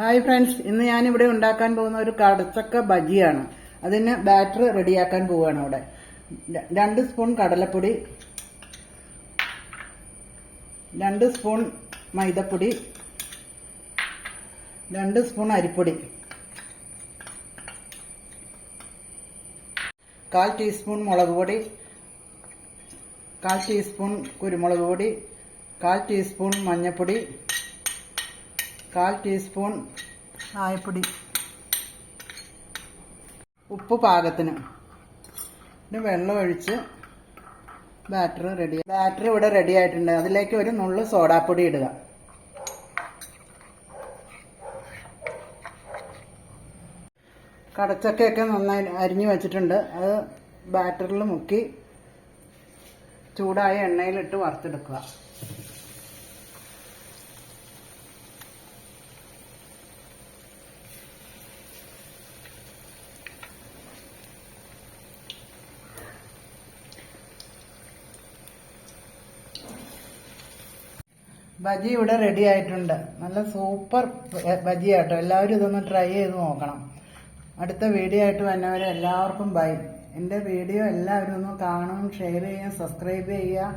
Hi friends ഇന്ന് ഞാനിവിടെ ഉണ്ടാക്കാൻ പോകുന്ന ഒരു കടച്ചക്ക ബജിയാണ്. അതിന് ബാറ്റർ റെഡിയാക്കാൻ പോവുകയാണ് അവിടെ. രണ്ട് സ്പൂൺ കടലപ്പൊടി. രണ്ട് സ്പൂൺ മൈദപ്പൊടി. രണ്ട് സ്പൂൺ അരിപ്പൊടി. കാൽ ടീസ്പൂൺ മുളക് പൊടി. കാൽ ടീസ്പൂൺ കുരുമുളക് പൊടി. കാൽ ടീസ്പൂൺ മഞ്ഞൾപ്പൊടി കാൽ ടീസ്പൂൺ ചായപ്പൊടി. ഉപ്പ് പാകത്തിന്. പിന്നെ വെള്ളം ഒഴിച്ച് ബാറ്റർ റെഡി ബാറ്റർ ഇവിടെ റെഡി ആയിട്ടുണ്ട്. അതിലേക്ക് ഒരു നുള്ളു സോഡാപ്പൊടി ഇടുക. കടച്ചക്കയൊക്കെ നന്നായി അരിഞ്ഞു വെച്ചിട്ടുണ്ട്. അത് ബാറ്ററിൽ മുക്കി ചൂടായ എണ്ണയിലിട്ട് വറുത്തെടുക്കുക. ബജി ഇവിടെ റെഡി ആയിട്ടുണ്ട്. നല്ല സൂപ്പർ ബജി ആട്ടോ എല്ലാവരും ഇതൊന്ന് ട്രൈ ചെയ്ത് നോക്കണം. അടുത്ത വീഡിയോ ആയിട്ട് വന്നവരെ എല്ലാവർക്കും ബൈ എന്റെ വീഡിയോ എല്ലാവരും ഒന്ന് കാണും ഷെയർ ചെയ്യുക സബ്സ്ക്രൈബ് ചെയ്യുക.